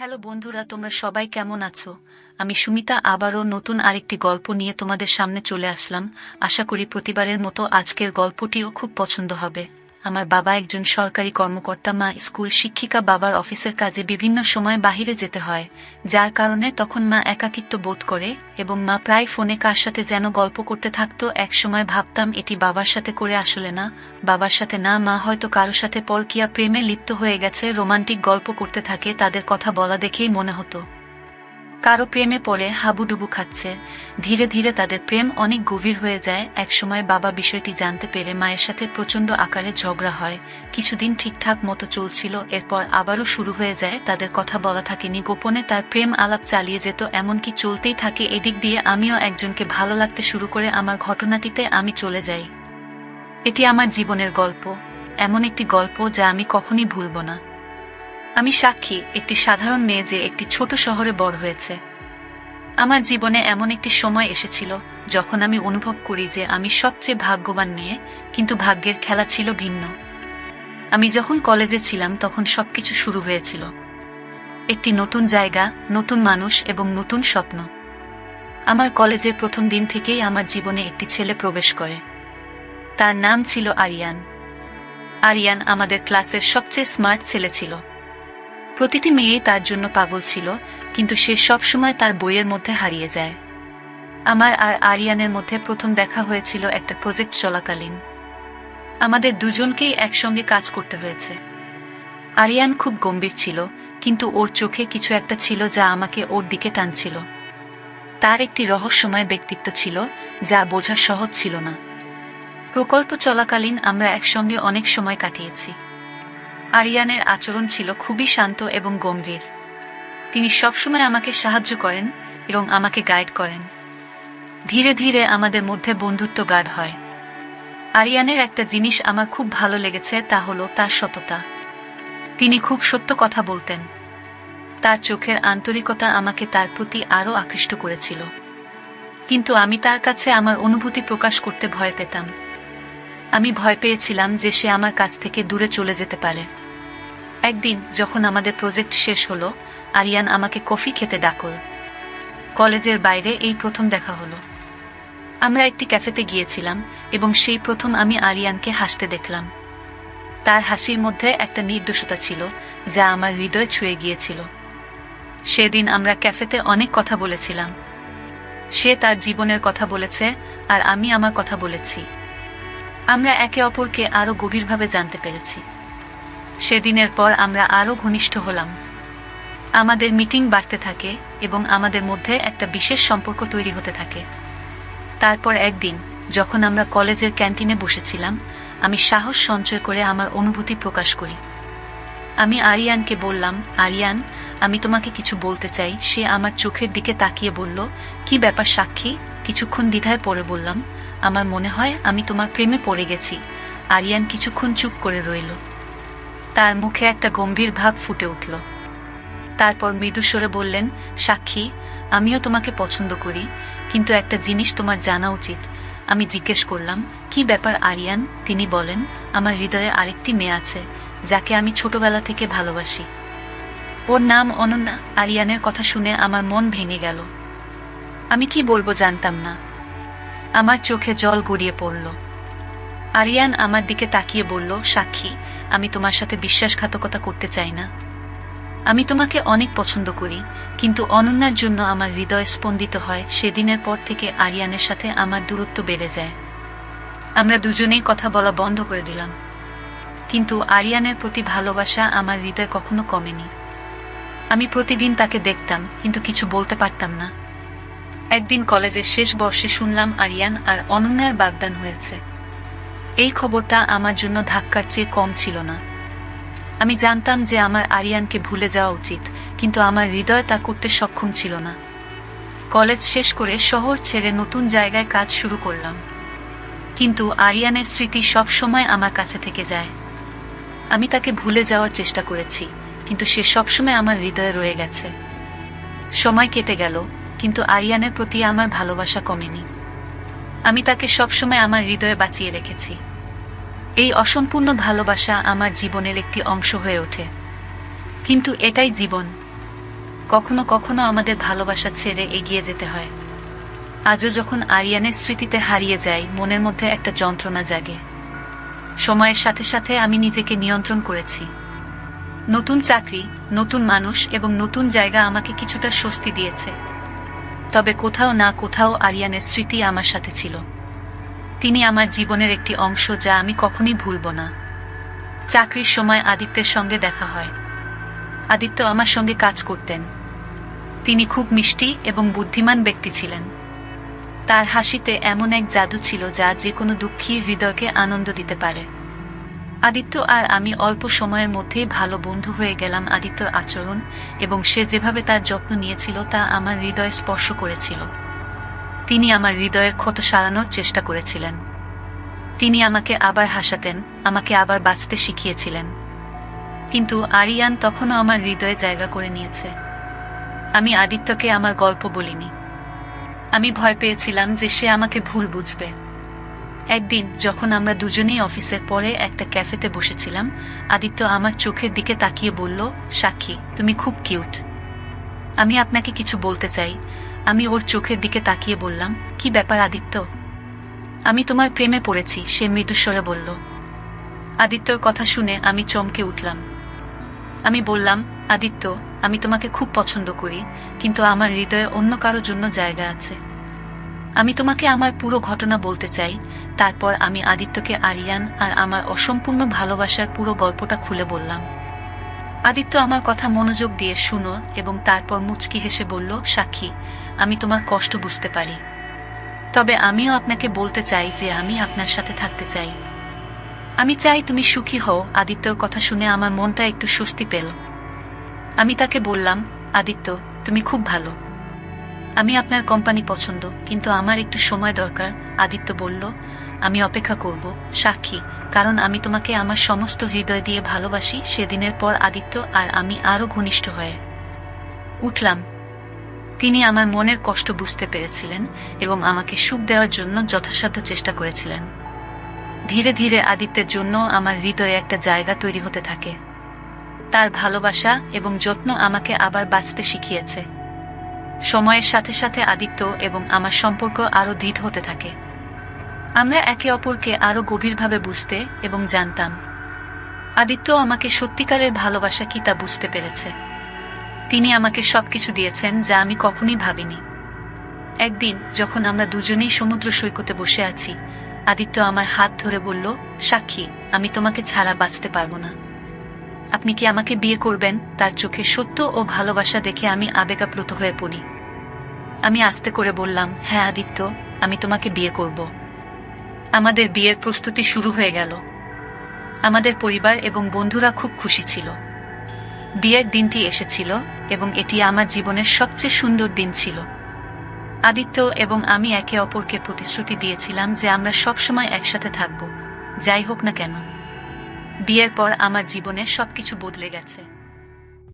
Hello বন্ধুরা, তোমরা সবাই কেমন আছো? আমি সুমিতা, আবারও নতুন আরেকটি গল্প নিয়ে তোমাদের সামনে চলে আসলাম। আশা করি প্রতিবারের মতো আজকের গল্পটিও খুব পছন্দ হবে। আমার বাবা একজন সরকারি কর্মকর্তা, মা স্কুল শিক্ষিকা, বাবার অফিসের কাজে বিভিন্ন সময় বাহিরে যেতে হয়, যার কারণে তখন মা একাকিত্ব বোধ করে এবং মা প্রায় ফোনে কার সাথে যেন গল্প করতে থাকতো। এক সময় ভাবতাম, এটি বাবার সাথে করে আসলে না, বাবার সাথে না, মা হয়তো কারোর সাথে পরকিয়া প্রেমে লিপ্ত হয়ে গেছে, রোমান্টিক গল্প করতে থাকে, তাদের কথা বলা দেখেই মনে হতো। কারও প্রেমে পড়ে হাবুডুবু খাচ্ছে। ধীরে ধীরে তাদের প্রেম অনেক গভীর হয়ে যায়। একসময় বাবা বিষয়টি জানতে পেরে মায়ের সাথে প্রচণ্ড আকারে ঝগড়া হয়। কিছুদিন ঠিকঠাক মতো চলছিল, এরপর আবারও শুরু হয়ে যায়। তাদের কথা বলা থাকেনি। গোপনে তার প্রেম আলাপ চালিয়ে যেত, এমনকি চলতেই থাকে। এদিক দিয়ে আমিও একজনকে ভালো লাগতে শুরু করে আমার ঘটনাটিতে আমি চলে যাই। এটি আমার জীবনের গল্প। এমন একটি গল্প যা আমি কখনই ভুলব না। আমি সাক্ষী, একটি সাধারণ মেয়ে যে একটি ছোট শহরে বড় হয়েছে। আমার জীবনে এমন একটি সময় এসেছিল, যখন আমি অনুভব করি যে আমি সবচেয়ে ভাগ্যবান মেয়ে, কিন্তু ভাগ্যের খেলা ছিল ভিন্ন। আমি যখন কলেজে ছিলাম, তখন সবকিছু শুরু হয়েছিল। একটি নতুন জায়গা, নতুন মানুষ এবং নতুন স্বপ্ন। আমার কলেজের প্রথম দিন থেকেই আমার জীবনে একটি ছেলে প্রবেশ করে। তার নাম ছিল আরিয়ান। আরিয়ান আমাদের ক্লাসের সবচেয়ে স্মার্ট ছেলে ছিল। প্রতিটি মেয়েই তার জন্য পাগল ছিল, কিন্তু সে সবসময় তার বইয়ের মধ্যে হারিয়ে যায়। আমার আর আরিয়ানের মধ্যে প্রথম দেখা হয়েছিল একটা প্রজেক্ট চলাকালীন। আমাদের দুজনকেই একসঙ্গে কাজ করতে হয়েছে। আরিয়ান খুব গম্ভীর ছিল, কিন্তু ওর চোখে কিছু একটা ছিল যা আমাকে ওর দিকে টানছিল। তার একটি রহস্যময় ব্যক্তিত্ব ছিল, যা বোঝা সহজ ছিল না। প্রকল্প চলাকালীন আমরা একসঙ্গে অনেক সময় কাটিয়েছি। আরিয়ানের আচরণ ছিল খুবই শান্ত এবং গম্ভীর। তিনি সবসময় আমাকে সাহায্য করেন এবং আমাকে গাইড করেন। ধীরে ধীরে আমাদের মধ্যে বন্ধুত্ব গাঢ় হয়। আরিয়ানের একটা জিনিস আমার খুব ভালো লেগেছে তা হলো তার সততা। তিনি খুব সত্য কথা বলতেন। তার চোখের আন্তরিকতা আমাকে তার প্রতি আরও আকৃষ্ট করেছিল। কিন্তু আমি তার কাছে আমার অনুভূতি প্রকাশ করতে ভয় পেতাম। আমি ভয় পেয়েছিলাম যে সে আমার কাছ থেকে দূরে চলে যেতে পারে। একদিন যখন আমাদের প্রজেক্ট শেষ হলো, আরিয়ান আমাকে কফি খেতে ডাকল। কলেজের বাইরে এই প্রথম দেখা হলো। আমরা একটি ক্যাফেতে গিয়েছিলাম এবং সেই প্রথম আমি আরিয়ানকে হাসতে দেখলাম। তার হাসির মধ্যে একটা নির্দোষতা ছিল, যা আমার হৃদয় ছুঁয়ে গিয়েছিল। সেদিন আমরা ক্যাফেতে অনেক কথা বলেছিলাম। সে তার জীবনের কথা বলেছে আর আমি আমার কথা বলেছি। আমরা একে অপরকে আরও গভীরভাবে জানতে পেরেছি। সেদিনের পর আমরা আরও ঘনিষ্ঠ হলাম। আমাদের মিটিং বাড়তে থাকে এবং আমাদের মধ্যে একটা বিশেষ সম্পর্ক তৈরি হতে থাকে। তারপর একদিন, যখন আমরা কলেজের ক্যান্টিনে বসেছিলাম, আমি সাহস সঞ্চয় করে আমার অনুভূতি প্রকাশ করি। আমি আরিয়ানকে বললাম, আরিয়ান, আমি তোমাকে কিছু বলতে চাই। সে আমার চোখের দিকে তাকিয়ে বলল, কি ব্যাপার সাক্ষী? কিছুক্ষণ দ্বিধায় পড়ে বললাম, আমার মনে হয় আমি তোমার প্রেমে পড়ে গেছি। আরিয়ান কিছুক্ষণ চুপ করে রইল। তার মুখে একটা গম্ভীর ভাব ফুটে উঠল। তারপর মৃদুস্বরে বললেন, সাক্ষী, আমিও তোমাকে পছন্দ করি, কিন্তু একটা জিনিস তোমার জানা উচিত। আমি জিজ্ঞেস করলাম, কি ব্যাপার আরিয়ান? তিনি বলেন, আমার হৃদয়ে আরেকটি মেয়ে আছে, যাকে আমি ছোটবেলা থেকে ভালোবাসি। ওর নাম অনন্যা। আরিয়ানের কথা শুনে আমার মন ভেঙে গেল। আমি কি বলব জানতাম না। আমার চোখে জল গড়িয়ে পড়ল। আরিয়ান আমার দিকে তাকিয়ে বলল, সাক্ষী, আমি তোমার সাথে বিশ্বাসঘাতকতা করতে চাই না। আমি তোমাকে অনেক পছন্দ করি, কিন্তু অনন্যার জন্য আমার হৃদয় স্পন্দিত হয় সেদিনের পর থেকে আরিয়ানের সাথে আমার দূরত্ব বেড়ে যায়। আমরা দুজনেই কথা বলা বন্ধ করে দিলাম। কিন্তু আরিয়ানের প্রতি ভালোবাসা আমার হৃদয় কখনো কমেনি। আমি প্রতিদিন তাকে দেখতাম, কিন্তু কিছু বলতে পারতাম না। একদিন কলেজের শেষ বর্ষে শুনলাম আরিয়ান আর অনন্যার বাগদান হয়েছে। এই খবরটা আমার জন্য ধাক্কার চেয়ে কম ছিল না। আমি জানতাম যে আমার আরিয়ানকে ভুলে যাওয়া উচিত, কিন্তু আমার হৃদয় তা করতে সক্ষম ছিল না। কলেজ শেষ করে শহর ছেড়ে নতুন জায়গায় কাজ শুরু করলাম। কিন্তু আরিয়ানের স্মৃতি সব সময় আমার কাছে থেকে যায়। আমি তাকে ভুলে যাওয়ার চেষ্টা করেছি, কিন্তু সে সবসময় আমার হৃদয়ে রয়ে গেছে। সময় কেটে গেল, কিন্তু আরিয়ানের প্রতি আমার ভালোবাসা কমেনি। আমি তাকে সবসময় আমার হৃদয়ে বাঁচিয়ে রেখেছি। এই অসম্পূর্ণ ভালোবাসা আমার জীবনের একটি অংশ হয়ে ওঠে। কিন্তু এটাই জীবন। কখনো কখনো আমাদের ভালোবাসা ছেড়ে এগিয়ে যেতে হয়। আজও যখন আরিয়ানের স্মৃতিতে হারিয়ে যাই, মনের মধ্যে একটা যন্ত্রণা জাগে। সময়ের সাথে সাথে আমি নিজেকে নিয়ন্ত্রণ করেছি। নতুন চাকরি, নতুন মানুষ এবং নতুন জায়গা আমাকে কিছুটা স্বস্তি দিয়েছে। তবে কোথাও না কোথাও আরিয়ানের স্মৃতি আমার সাথে ছিল। তিনি আমার জীবনের একটি অংশ যা আমি কখনই ভুলব না। চাকরির সময় আদিত্যের সঙ্গে দেখা হয়। আদিত্য আমার সঙ্গে কাজ করতেন। তিনি খুব মিষ্টি এবং বুদ্ধিমান ব্যক্তি ছিলেন। তার হাসিতে এমন এক জাদু ছিল যা যে কোনো দুঃখী হৃদয়কে আনন্দ দিতে পারে। আদিত্য আর আমি অল্প সময়ের মধ্যেই ভালো বন্ধু হয়ে গেলাম আদিত্যর আচরণ এবং সে যেভাবে তার যত্ন নিয়েছিল তা আমার হৃদয় স্পর্শ করেছিল। তিনি আমার হৃদয়ের ক্ষত সারানোর চেষ্টা করেছিলেন। তিনি আমাকে আবার হাসাতেন, আমাকে আবার বাঁচতে শিখিয়েছিলেন। কিন্তু আরিয়ান তখনও আমার হৃদয়ে জায়গা করে নিয়েছে। আমি আদিত্যকে আমার গল্প বলিনি। আমি ভয় পেয়েছিলাম যে সে আমাকে ভুল বুঝবে। একদিন যখন আমরা দুজনেই অফিসের পরে একটা ক্যাফেতে বসেছিলাম, আদিত্য আমার চোখের দিকে তাকিয়ে বলল, সাক্ষী, তুমি খুব কিউট। আমি আপনাকে কিছু বলতে চাই। আমি ওর চোখের দিকে তাকিয়ে বললাম, কি ব্যাপার আদিত্য? আমি তোমার প্রেমে পড়েছি, সে মৃদুস্বরে বলল। আদিত্যর কথা শুনে আমি চমকে উঠলাম। আমি বললাম, আদিত্য, আমি তোমাকে খুব পছন্দ করি, কিন্তু আমার হৃদয়ে অন্য কারোর জন্য জায়গা আছে। আমি তোমাকে আমার পুরো ঘটনা বলতে চাই, তারপর আমি আদিত্যকে আরিয়ান আর আমার অসম্পূর্ণ ভালোবাসার পুরো গল্পটা খুলে বললাম। আদিত্য আমার কথা মনোযোগ দিয়ে শুনো এবং তারপর মুচকি হেসে বলল, সাক্ষী, আমি তোমার কষ্ট বুঝতে পারি। তবে আমিও আপনাকে বলতে চাই যে আমি আপনার সাথে থাকতে চাই। আমি চাই তুমি সুখী হও। আদিত্যর কথা শুনে আমার মনটা একটু স্বস্তি পেল। আমি তাকে বললাম, আদিত্য, তুমি খুব ভালো। আমি আপনার কোম্পানি পছন্দ, কিন্তু আমার একটু সময় দরকার, আদিত্য বলল। আমি অপেক্ষা করব, সাক্ষী, কারণ আমি তোমাকে আমার সমস্ত হৃদয় দিয়ে ভালোবাসি, সেদিনের পর আদিত্য আর আমি আরও ঘনিষ্ঠ হয়ে উঠলাম। তিনি আমার মনের কষ্ট বুঝতে পেরেছিলেন এবং আমাকে সুখ দেওয়ার জন্য যথাসাধ্য চেষ্টা করেছিলেন। ধীরে ধীরে আদিত্যের জন্য আমার হৃদয়ে একটা জায়গা তৈরি হতে থাকে। তার ভালোবাসা এবং যত্ন আমাকে আবার বাঁচতে শিখিয়েছে। সময়ের সাথে সাথে আদিত্য এবং আমার সম্পর্ক আরও দৃঢ় হতে থাকে। আমরা একে অপরকে আরও গভীরভাবে বুঝতে এবং জানতাম। আদিত্য আমাকে সত্যিকারের ভালোবাসা কি তা বুঝতে পেরেছে। তিনি আমাকে সবকিছু দিয়েছেন যা আমি কখনই ভাবিনি। একদিন, যখন আমরা দুজনেই সমুদ্র সৈকতে বসে আছি, আদিত্য আমার হাত ধরে বলল, সাক্ষী, আমি তোমাকে ছাড়া বাঁচতে পারব না। আপনি কি আমাকে বিয়ে করবেন? তার চোখে সত্য ও ভালোবাসা দেখে আমি আবেগাপ্লুত হয়ে পড়ি। আমি আস্তে করে বললাম হ্যাঁ আদিত্য, আমি তোমাকে বিয়ে করব। আমাদের বিয়ের প্রস্তুতি শুরু হয়ে গেল। আমাদের পরিবার এবং বন্ধুরা খুব খুশি ছিল। বিয়ের দিনটি এসেছিল এবং এটি আমার জীবনের সবচেয়ে সুন্দর দিন ছিল। আদিত্য এবং আমি একে অপরকে প্রতিশ্রুতি দিয়েছিলাম যে আমরা সবসময় একসাথে থাকব। যাই হোক না কেন। বিয়ের পর আমার জীবনে সবকিছু বদলে গেছে।